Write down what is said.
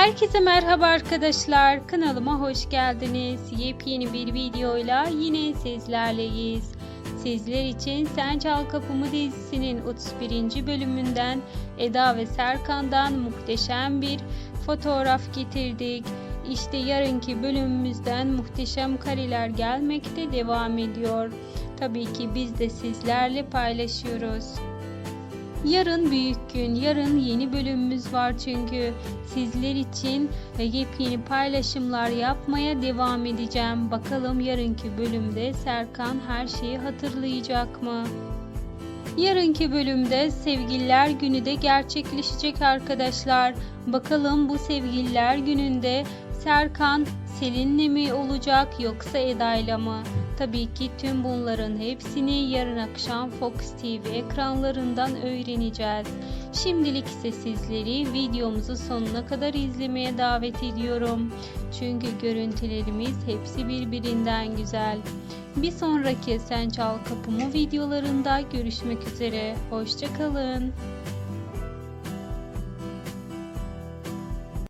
Herkese merhaba arkadaşlar. Kanalıma hoş geldiniz. Yepyeni bir videoyla yine sizlerleyiz. Sizler için Sen Çal Kapımı dizisinin 31. bölümünden Eda ve Serkan'dan muhteşem bir fotoğraf getirdik. İşte yarınki bölümümüzden muhteşem kareler gelmekte devam ediyor. Tabii ki biz de sizlerle paylaşıyoruz. Yarın büyük gün, yarın yeni bölümümüz var çünkü sizler için e, yepyeni paylaşımlar yapmaya devam edeceğim. Bakalım yarınki bölümde Serkan her şeyi hatırlayacak mı? Yarınki bölümde Sevgililer Günü de gerçekleşecek arkadaşlar. Bakalım bu Sevgililer Günü'nde Serkan Selin'le mi olacak yoksa Eda'yla mı? Tabii ki tüm bunların hepsini yarın akşam Fox TV ekranlarından öğreneceğiz. Şimdilik ise sizleri videomuzu sonuna kadar izlemeye davet ediyorum. Çünkü görüntülerimiz hepsi birbirinden güzel. Bir sonraki Sen Çal Kapımı videolarında görüşmek üzere. Hoşçakalın.